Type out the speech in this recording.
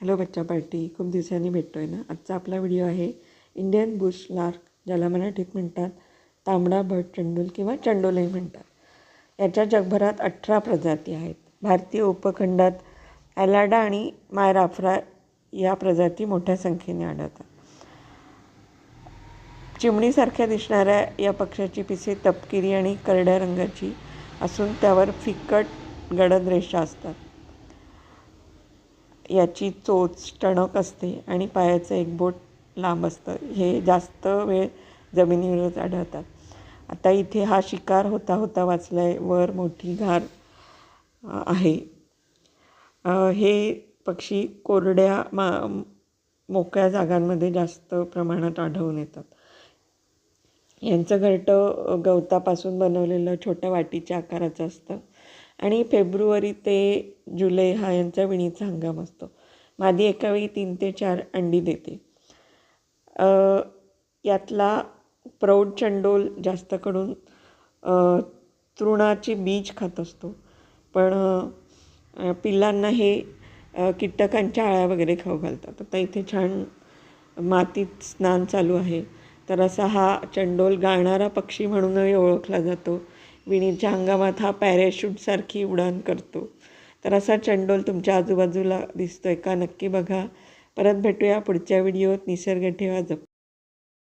Hello बच्चा party खूप दिवसांनी भेटतो आहे ना? आजचा आपला व्हिडिओ आहे इंडियन बुश लार्क ज्याला मराठीत म्हणतात तांबडा भट चंडोल किंवा चंडोलही म्हणतात. याच्या जगभरात अठरा प्रजाती आहेत. भारतीय उपखंडात ॲलाडा आणि मायराफ्रा या प्रजाती मोठ्या संख्येने आढळतात. चिमणीसारख्या दिसणाऱ्या या पक्ष्याची पिसे तपकिरी आणि करड्या रंगाची असून त्यावर फिकट गडद रेषा असतात. याची चोच टणक असते आणि पायाचं एक बोट लांब असतं. हे जास्त वेळ जमिनीवरच आढळतात. आता इथे हा शिकार होता होता वाचला आहे वर मोठी घार आहे. हे पक्षी कोरड्या मा मोकळ्या जागांमध्ये जास्त प्रमाणात आढळून येतात. यांचं घरटं गवतापासून बनवलेलं छोट्या वाटीच्या आकाराचं असतं. आणि फेब्रुवारी ते जुलै हा यांचा विणीचा हंगाम असतो. मादी एका वेळी तीन ते चार अंडी देते. यातला प्रौढ चंडोल जास्त करून तृणाची बीज खात असतो. पण पिल्लांना हे कीटकांच्या आळ्या वगैरे खाऊ घालतात. आता इथे छान मातीत स्नान चालू आहे. तर असा हा चंडोल गाळणारा पक्षी म्हणूनही ओळखला जातो. विणीच्या हंगामात हा पॅरेशूटसारखी उडान करतो. तर असा चंडोल तुमच्या आजूबाजूला दिसतो आहे का नक्की बघा. परत भेटूया पुढच्या व्हिडिओत निसर्ग ठेवा जप.